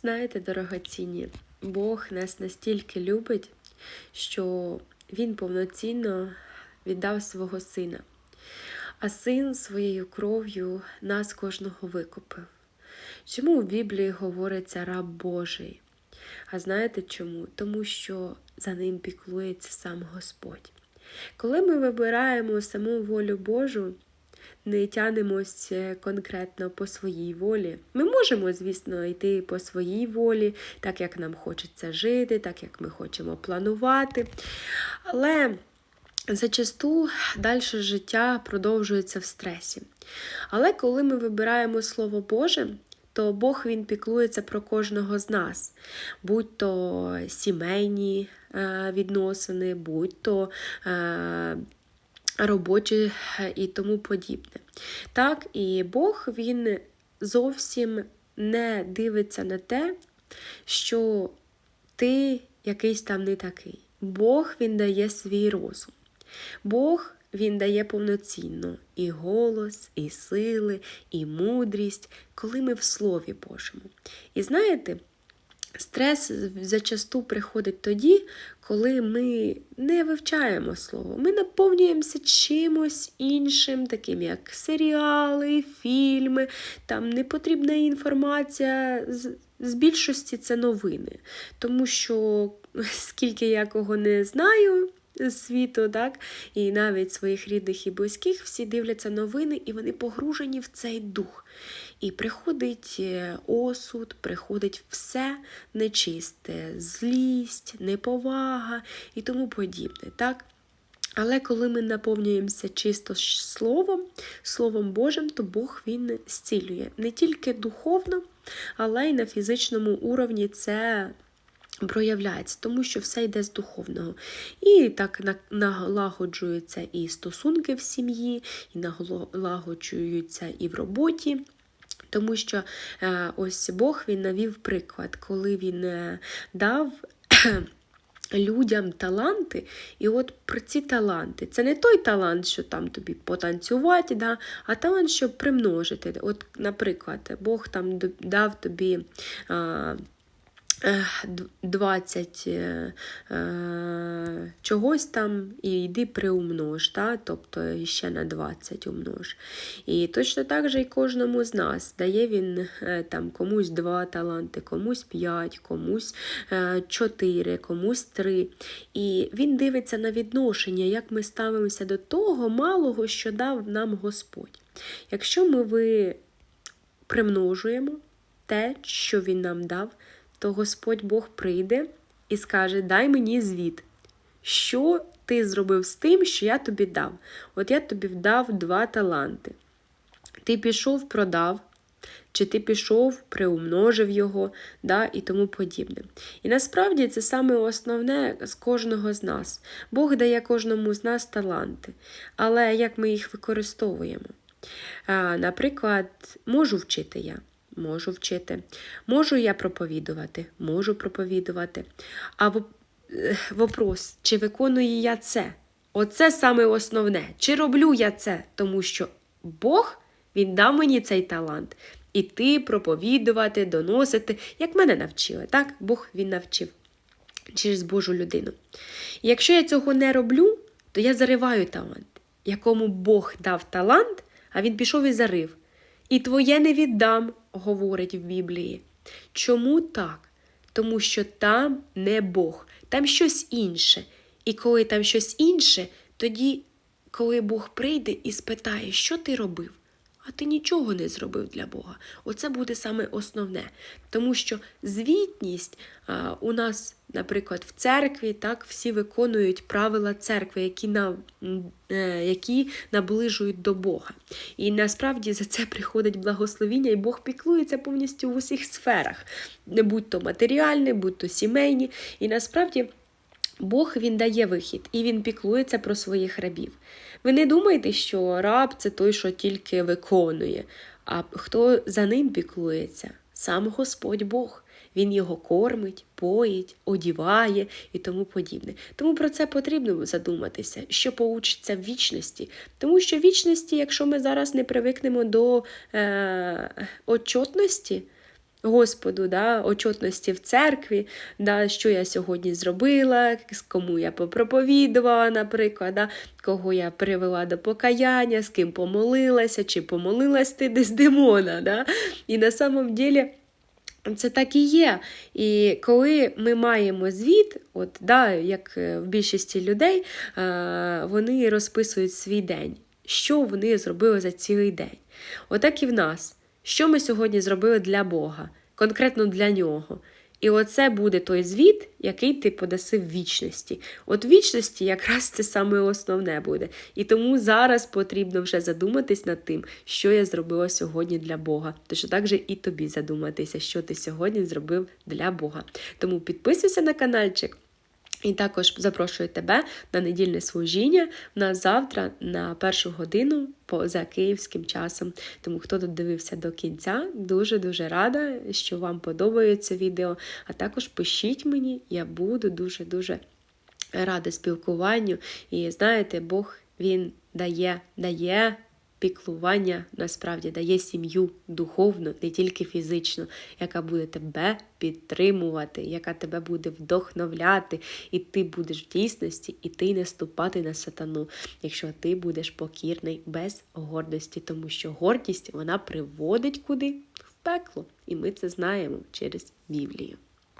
Знаєте, дорогоцінні, Бог нас настільки любить, що Він повноцінно віддав свого сина, а син своєю кров'ю нас кожного викупив. Чому в Біблії говориться раб Божий? А знаєте чому? Тому що за ним піклується сам Господь. Коли ми вибираємо саму волю Божу, не тянемось е, конкретно по своїй волі. Ми можемо, звісно, йти по своїй волі, так як нам хочеться жити, так як ми хочемо планувати. Але зачасту далі життя продовжується в стресі. Але коли ми вибираємо Слово Боже, то Бог Він піклується про кожного з нас, будь то сімейні е, відносини, будь то е, робочі і тому подібне. Так, і Бог він зовсім не дивиться на те, що ти якийсь там не такий. Бог він дає свій розум. Бог він дає повноцінно і голос, і сили, і мудрість, коли ми в Слові Божому. І знаєте, Стрес зачасту приходить тоді, коли ми не вивчаємо слово. Ми наповнюємося чимось іншим, таким як серіали, фільми, там непотрібна інформація. З, більшості це новини. Тому що скільки я кого не знаю. Світу, так, і навіть своїх рідних і близьких, всі дивляться новини, і вони погружені в цей дух. І приходить е, осуд, приходить все нечисте, злість, неповага і тому подібне. так? Але коли ми наповнюємося чисто Словом, Словом Божим, то Бог Він зцілює не тільки духовно, але й на фізичному уровні це проявляється, тому що все йде з духовного. І так налагоджуються і стосунки в сім'ї, і налагоджуються і в роботі. Тому що е, ось Бог він навів приклад, коли він е, дав. Людям таланти, і от про ці таланти. Це не той талант, що там тобі потанцювати, да, а талант, щоб примножити. От, Наприклад, Бог там дав тобі а, 20 е, е, чогось там і йди приумнож, та? тобто ще на 20 умнож. І точно так же і кожному з нас дає він е, там комусь 2 таланти, комусь 5, комусь 4, комусь 3. І він дивиться на відношення, як ми ставимося до того малого, що дав нам Господь. Якщо ми ви примножуємо те, що Він нам дав, то Господь Бог прийде і скаже: Дай мені звіт, що ти зробив з тим, що я тобі дав. От я тобі дав два таланти. Ти пішов, продав, чи ти пішов, приумножив його, да, і тому подібне. І насправді це саме основне з кожного з нас. Бог дає кожному з нас таланти, але як ми їх використовуємо? Наприклад, можу вчити я. Можу вчити. Можу я проповідувати? Можу проповідувати. А е, вопрос, чи виконую я це? Оце саме основне. Чи роблю я це? Тому що Бог він дав мені цей талант. Іти, проповідувати, доносити, як мене навчили. Так? Бог він навчив через Божу людину. І якщо я цього не роблю, то я зариваю талант, якому Бог дав талант, а він пішов і зарив. І твоє не віддам, говорить в Біблії. Чому так? Тому що там не Бог, там щось інше. І коли там щось інше, тоді, коли Бог прийде і спитає, що ти робив, а ти нічого не зробив для Бога. Оце буде саме основне. Тому що звітність а, у нас, наприклад, в церкві так, всі виконують правила церкви, які на, е, які наближують до Бога. І насправді за це приходить благословіння, і Бог піклується повністю в усіх сферах, не будь то матеріальне, будь то сімейні. І насправді. Бог він дає вихід і він піклується про своїх рабів. Ви не думайте, що раб це той, що тільки виконує, а хто за ним піклується? Сам Господь Бог. Він його кормить, поїть, одіває і тому подібне. Тому про це потрібно задуматися, що получиться в вічності. Тому що в вічності, якщо ми зараз не привикнемо до е, отчотності, Господу, да, очотності в церкві, да, що я сьогодні зробила, кому я попроповідувала, наприклад, да, кого я привела до покаяння, з ким помолилася, чи помолилась ти десь демона. Да? І на самом ділі це так і є. І коли ми маємо звіт, от, да, як е, в більшості людей, вони розписують свій день, що вони зробили за цілий день. Отак і в нас. Що ми сьогодні зробили для Бога, конкретно для нього. І оце буде той звіт, який ти подаси в вічності. От в вічності якраз це саме основне буде. І тому зараз потрібно вже задуматись над тим, що я зробила сьогодні для Бога. Тож так же і тобі задуматися, що ти сьогодні зробив для Бога. Тому підписуйся на каналчик. І також запрошую тебе на недільне служіння на завтра на першу годину за київським часом. Тому хто тут дивився до кінця, дуже дуже рада, що вам подобається відео. А також пишіть мені, я буду дуже дуже рада спілкуванню. І знаєте, Бог він дає, дає. Піклування насправді дає сім'ю духовну, не тільки фізично, яка буде тебе підтримувати, яка тебе буде вдохновляти, і ти будеш в дійсності, і ти не на сатану, якщо ти будеш покірний без гордості, тому що гордість вона приводить куди в пекло, і ми це знаємо через Біблію.